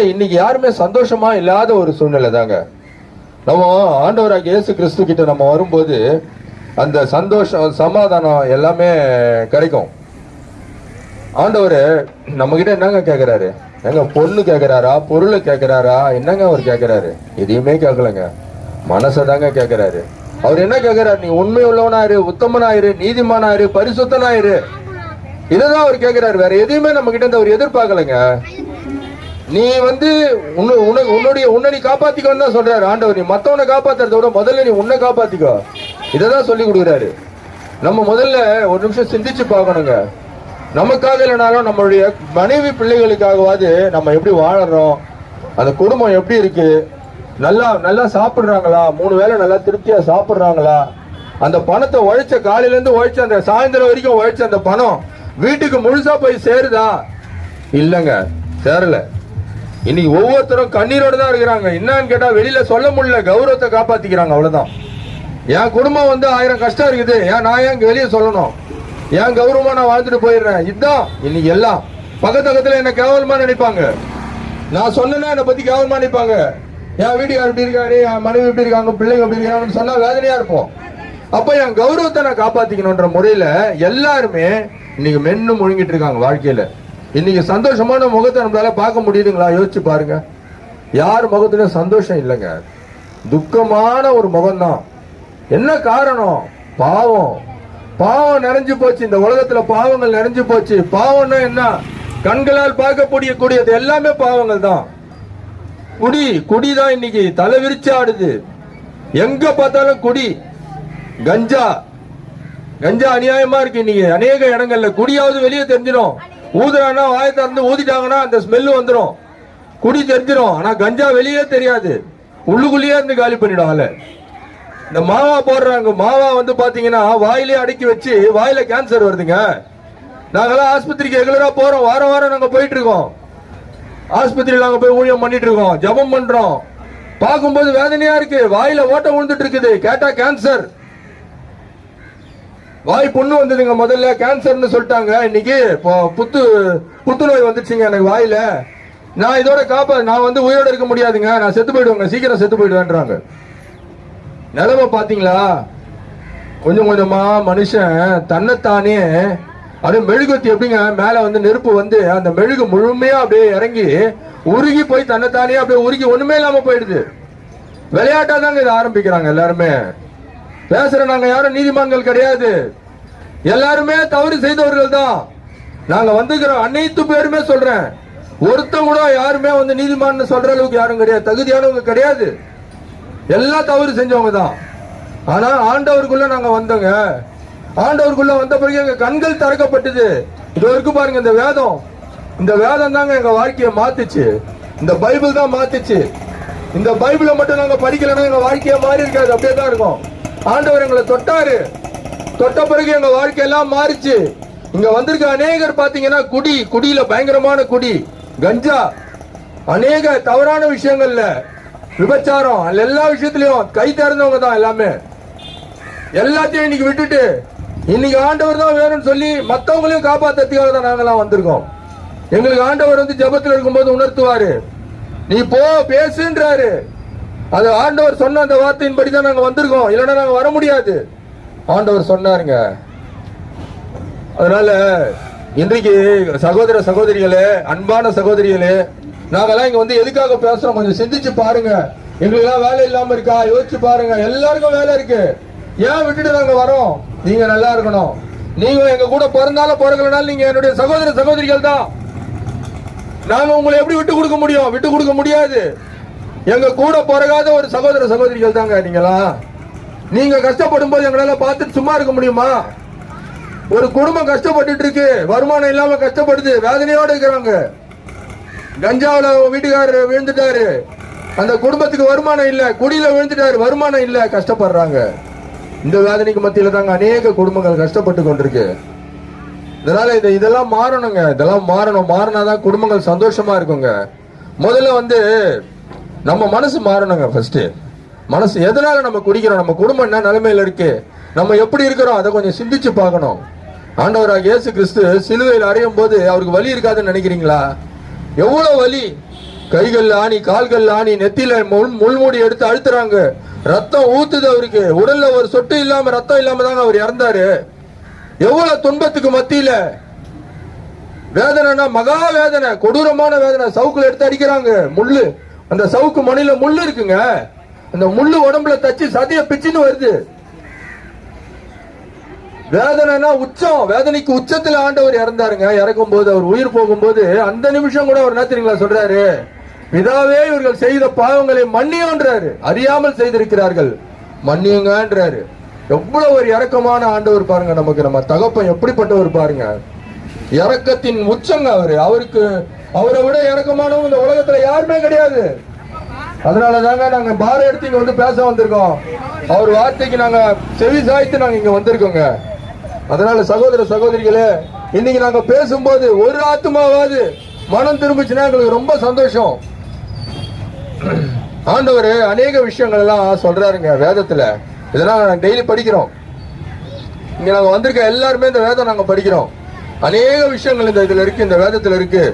இன்னைக்கு யாருமே சந்தோஷமா இல்லாத ஒரு சூழ்நிலை தாங்க. நம்ம ஆண்டவராக இயேசு கிறிஸ்து கிட்ட நம்ம வரும்போது அந்த சந்தோஷம் சமாதானம் எல்லாமே கிடைக்கும். ஆண்டவர் நம்ம கிட்ட என்னங்க கேக்குறாரு? எங்க பொண்ணு கேக்குறாரா? பொருள் கேக்குறாரா? என்னங்க அவர் கேக்குறாரு? எதையுமே கேட்கலங்க மனசை தாங்க கேக்குறாரு. அவர் என்ன கேட்கிறாரு நீ உண்மை உள்ளவனாயிரு உத்தமனாயிரு நீதிமானாயிரு பரிசுத்தனாயிரு இதைதான் அவர் கேக்குறாரு. வேற எதையுமே நம்ம கிட்ட இருந்து அவர் எதிர்பார்க்கலங்க. நீ வந்து உன்னுடைய உன்னை நீ காப்பாத்திக்கோன்னு தான் சொல்றாரு ஆண்டவர். நீ மத்தவனை காப்பாத்துறத விட முதல்ல நீ உன்னை காப்பாத்திக்கோ. இததான் சொல்லி கொடுக்குறாரு. நம்ம முதல்ல ஒரு நிமிஷம் சிந்திச்சு பார்க்கணுங்க. நமக்காக இல்லைனாலும் நம்மளுடைய மனைவி பிள்ளைகளுக்காகவாது நம்ம எப்படி வாழறோம்? அந்த குடும்பம் எப்படி இருக்கு? நல்லா நல்லா சாப்பிடுறாங்களா? மூணு வேளை நல்லா திருப்தியா சாப்பிடுறாங்களா? அந்த பணத்தை உழைச்ச காலையில இருந்து உழைச்ச அந்த சாயந்தரம் வரைக்கும் உழைச்ச அந்த பணம் வீட்டுக்கு முழுசா போய் சேருதா? இல்லைங்க. சேரலை. இன்னைக்கு ஒவ்வொருத்தரும் கண்ணீரோடு தான் இருக்கிறாங்க. என்னன்னு கேட்டால் வெளியில் சொல்ல முடியல. கௌரவத்தை காப்பாற்றிக்கிறாங்க அவ்வளோதான் என் குடும்பம் வந்து ஆயிரம் கஷ்டம் இருக்குது. ஏன் நான் ஏன் வெளியே சொல்லணும்? ஏன் கௌரவமாக நான் வாழ்ந்துட்டு போயிடுறேன்? இதுதான் இன்னைக்கு எல்லாம். பக்கத்து பக்கத்துல என்ன கேவலமாக நினைப்பாங்க. நான் சொன்னேன்னா என்னை பற்றி கேவலமாக நினைப்பாங்க. என் வீட்டுக்கார் இப்படி இருக்காரு என் மனைவி இப்படி இருக்காங்க பிள்ளைங்க இப்படி இருக்காங்கன்னு சொன்னால் வேதனையாக இருப்போம். அப்போ என் கௌரவத்தை நான் காப்பாற்றிக்கணுன்ற முறையில் எல்லாருமே இன்னைக்கு மென்னு முழுங்கிட்டு இருக்காங்க வாழ்க்கையில். இன்னைக்கு சந்தோஷமான முகத்தை நம்மளால பார்க்க முடியுதுங்களா? யோசிச்சு பாருங்க. யார் முகத்துலயும் சந்தோஷம் இல்லைங்க. துக்கமான ஒரு முகம்தான். என்ன காரணம்? பாவம். பாவம் நிறைஞ்சு போச்சு. இந்த உலகத்துல பாவங்கள் நிறைஞ்சு போச்சு. பாவம்னா என்ன? கண்களால் பார்க்கக்கூடிய கூடியது எல்லாமே பாவங்கள் தான் குடி குடிதான் இன்னைக்கு தலை விரிச்சு ஆடுது. எங்க பார்த்தாலும் குடி. கஞ்சா. கஞ்சா அநியாயமா இருக்கு இன்னைக்கு. அநேக இடங்கள்ல குடியாவது வெளியே தெரிஞ்சிடும். ஊதுறானா வாய திறந்து ஊதிட்டாங்கன்னா அந்த ஸ்மெல்லு வந்துடும் குடி தெரிஞ்சிடும் ஆனா கஞ்சா வெளியே தெரியாது. உள்ளுக்குள்ளேயே இருந்து காலி பண்ணிடும் ஆளு. இந்த மாவா போடுறாங்க. மாவா வந்து பாத்தீங்கன்னா வாயிலே அடக்கி வச்சு வாயில கேன்சர் வருதுங்க. நாங்கெல்லாம் ஆஸ்பத்திரிக்கு ரெகுலரா போறோம். வாரம் வாரம் நாங்க போயிட்டு இருக்கோம் ஆஸ்பத்திரியில் நாங்க போய் ஊழியம் பண்ணிட்டு இருக்கோம். ஜெபம் பண்றோம். பார்க்கும்போது வேதனையா இருக்கு. வாயில ஓட்டம் விழுந்துட்டு இருக்குது. கேட்டா கேன்சர் வாய் புண்ணு வந்ததுங்க முதல்ல கேன்சர்னு சொல்லிட்டாங்க. இன்னைக்கு இப்போ புத்து புத்துநோய் வந்துச்சுங்க எனக்கு வாயில. நான் இதோட காப்பா நான் வந்து உயிரோட இருக்க முடியாதுங்க. நான் செத்து போயிடுவேங்க. சீக்கிரம் செத்து போயிடுவேன்றாங்க. நிலைமை பாத்தீங்களா? கொஞ்சம் கொஞ்சமா மனுஷன் தன்னைத்தானே அப்படியே மெழுகுத்தி எப்படிங்க மேல வந்து நெருப்பு வந்து அந்த மெழுகு முழுமையா அப்படியே இறங்கி உருகி போய் தன்னைத்தானே அப்படியே உருகி ஒண்ணுமே இல்லாம போயிடுது. விளையாட்டா தாங்க இதை ஆரம்பிக்கிறாங்க எல்லாருமே. பேசுற நாங்க யாரும் நீதிமான்கள் கிடையாது. எல்லாருமே தவறு செய்தவர்கள் தான் நாங்க வந்துக்கிறோம் அனைத்து பேருமே சொல்றேன். ஒருத்த கூட யாருமே வந்து நீதிமான் சொல்ற அளவுக்கு யாரும் கிடையாது. தகுதியானவங்க கிடையாது. எல்லாம் தவறு செஞ்சவங்க தான் ஆனா ஆண்டவருக்குள்ள நாங்க வந்தோங்க. ஆண்டவருக்குள்ள வந்த பிறகு எங்க கண்கள் திறக்கப்பட்டது. இது வரைக்கும் பாருங்க இந்த வேதம். இந்த வேதம் தாங்க எங்க வாழ்க்கையை மாத்துச்சு. இந்த பைபிள் தான் மாத்துச்சு. இந்த பைபிளை மட்டும் நாங்க படிக்கலைன்னா எங்க வாழ்க்கையை மாறி இருக்காது. அப்படியே தான் இருக்கும். ஆண்டவர் எங்களை தொட்டாரு. தொட்ட பிறகு எங்க வாழ்க்கையெல்லாம் மாறிச்சு. இங்க வந்திருக்க அநேகர் பாத்தீங்கன்னா குடி குடியில பயங்கரமான குடி கஞ்சா அநேக தவறான விஷயங்கள்ல விபச்சாரம் எல்லா விஷயத்திலையும் கை திறந்தவங்க தான் எல்லாமே. எல்லாத்தையும் இன்னைக்கு விட்டுட்டு இன்னைக்கு ஆண்டவர் தான் வேணும்னு சொல்லி மத்தவங்களையும் காப்பாத்துறதுக்காக தான் நாங்கெல்லாம் வந்திருக்கோம். எங்களுக்கு ஆண்டவர் வந்து ஜபத்தில் இருக்கும்போது உணர்த்துவாரு. நீ போ பேசுன்றாரு. அது ஆண்டவர் சொன்ன அந்த வார்த்தையின்படி தான் நாங்கள் வந்திருக்கோம். இல்லைன்னா நாங்கள் வர முடியாது. ஆண்டவர் சொன்னாருங்க. அதனால இன்றைக்கு சகோதர சகோதரிகளே அன்பான சகோதரிகளே நாங்கெல்லாம் இங்க வந்து எதுக்காக பேசுறோம்? கொஞ்சம் சிந்திச்சு பாருங்க. எங்களுக்கெல்லாம் வேலை இல்லாம இருக்கா? யோசிச்சு பாருங்க. எல்லாருக்கும் வேலை இருக்கு. ஏன் விட்டுட்டு நாங்க வரோம்? நீங்க நல்லா இருக்கணும். நீங்க எங்க கூட பிறந்தாலும் பிறகுனாலும் நீங்க என்னுடைய சகோதர சகோதரிகள் தான். நாங்க உங்களை எப்படி விட்டு கொடுக்க முடியும்? விட்டு கொடுக்க முடியாது. எங்க கூட பிறகாத ஒரு சகோதர சகோதரிகள் தாங்க நீங்களா? நீங்க கஷ்டப்படும் போது எங்களால பார்த்துட்டு சும்மா இருக்க முடியுமா? ஒரு குடும்பம் கஷ்டப்பட்டு இருக்கு வருமானம் இல்லாம கஷ்டப்படுது வேதனையோட இருக்கிறாங்க கஞ்சாவில் வீட்டுக்காரர் விழுந்துட்டாரு. அந்த குடும்பத்துக்கு வருமானம் இல்ல குடியில விழுந்துட்டாரு வருமானம் இல்ல கஷ்டப்படுறாங்க. இந்த வேதனைக்கு மத்தியில தாங்க அநேக குடும்பங்கள் கஷ்டப்பட்டு கொண்டிருக்கு. இதனால இது இதெல்லாம் மாறணுங்க. இதெல்லாம் மாறணும். மாறினாதான் குடும்பங்கள் சந்தோஷமா இருக்குங்க. முதல்ல வந்து நம்ம மனசு மாறணுங்க ஃபர்ஸ்ட்டு மனசு எதனால் நம்ம குடிக்கிறோம்? நம்ம குடும்பம் என்ன நிலைமையில் இருக்கு? நம்ம எப்படி இருக்கிறோம்? அதை கொஞ்சம் சிந்திச்சு பார்க்கணும். ஆண்டவராக இயேசு கிறிஸ்து சிலுவையில் அறையும் போது அவருக்கு வலி இருக்காதுன்னு நினைக்கிறீங்களா? எவ்வளோ வலி? கைகள் ஆணி கால்கள் ஆணி நெத்தியில முள் முள்மூடி எடுத்து அழுத்துறாங்க. ரத்தம் ஊத்துது அவருக்கு. உடல்ல ஒரு சொட்டு இல்லாம ரத்தம் இல்லாம தாங்க அவர் இறந்தாரு. எவ்வளவு துன்பத்துக்கு மத்தியில? வேதனைனா மகா வேதனை. கொடூரமான வேதனை. சவுக்குல எடுத்து அடிக்கிறாங்க. முள்ளு. அந்த சவுக்கு மணில முள்ளு இருக்குங்க. அந்த முள்ளு உடம்புல தச்சு சதைய பிச்சுன்னு வருது. வேதனைனா உச்சம். வேதனைக்கு உச்சத்துல ஆண்டவர் இறந்தாருங்க. இறக்கும் போது அவர் உயிர் போகும்போது அந்த நிமிஷம் கூட அவர் என்ன தெரியுங்களா சொல்றாரு? பிதாவே இவர்கள் செய்த பாவங்களை மன்னியோன்றாரு. அறியாமல் செய்திருக்கிறார்கள். மன்னியுங்கன்றாரு. எவ்வளவு ஒரு இறக்கமான ஆண்டவர் பாருங்க நமக்கு. நம்ம தகப்பன் எப்படிப்பட்டவர் பாருங்க. இறக்கத்தின் உச்சங்க அவரு. அவருக்கு அவரை விட இறக்கமானவங்க இந்த உலகத்துல யாருமே கிடையாது. அதனால தாங்க நாங்க பார எடுத்து இங்க வந்து பேச வந்திருக்கோம். அவர் வார்த்தைக்கு நாங்க செவி சாய்த்து நாங்க இங்க வந்திருக்கோங்க. அதனால சகோதர சகோதரிகளே இன்னைக்கு நாங்க பேசும்போது ஒரு ஆத்மாவாவது மனம் திரும்பிச்சுன்னா எங்களுக்கு ரொம்ப சந்தோஷம். ஆண்டவர் அநேக விஷயங்கள் எல்லாம் சொல்றாருங்க வேதத்துல. இதெல்லாம் நாங்க டெய்லி படிக்கிறோம். இங்க நாங்க வந்திருக்க எல்லாருமே இந்த வேதம் நாங்க படிக்கிறோம். அநேக விஷயங்கள் இந்த இதுல இருக்கு இந்த வேதத்துல இருக்கு.